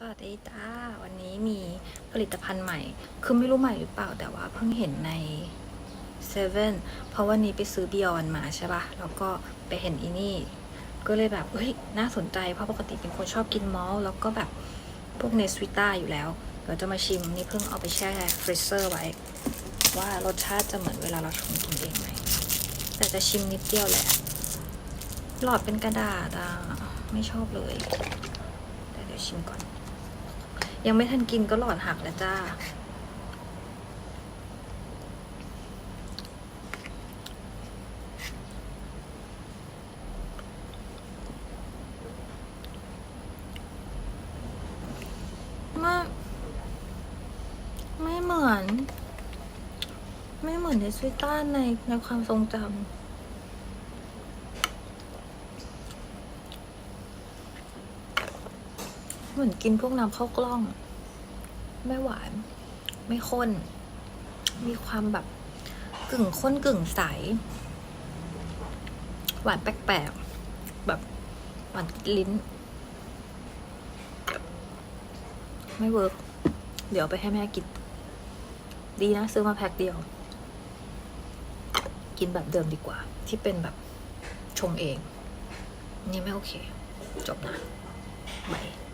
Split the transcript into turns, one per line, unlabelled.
สวัสดีจ้าวันนี้มีผลิตภัณฑ์ใหม่ คือไม่รู้ใหม่หรือเปล่าแต่ว่าเพิ่งเห็นในเซเว่นเพราะวันนี้ไปซื้อบิออนมาใช่ปะแล้วก็ไปเห็นอีนี่ ก็เลยแบบเฮ้ยน่าสนใจเพราะปกติเป็นคนชอบกินมอลแล้วก็แบบพวกเนสวิต้าอยู่แล้วเดี๋ยวจะมาชิมนี่เพิ่งเอาไปแช่ฟรีเซอร์ไว้ ว่ารสชาติจะเหมือนเวลาเราชงกินเองไหมแต่จะชิมนิดเดียวแหละหลอดเป็นกระดาษอะไม่ชอบเลย แต่เดี๋ยวชิมก่อน ยังไม่ทันกินก็หลอดหักแล้วจ้า ไม่ ไม่เหมือน ไม่เหมือนในสวิต้าในในความทรงจำ เหมือนกินพวกน้ำข้าวกล้อง ไม่หวาน ไม่ข้น มีความแบบกึ่งข้นกึ่งใส หวานแปลกๆ แบบหวานติดลิ้น ไม่เวิร์กเดี๋ยวไปให้แม่กิน ดีนะ ซื้อมาแพ็คเดียว กินแบบเดิมดีกว่า ที่เป็นแบบชงเอง นี่ไม่โอเค จบนะบาย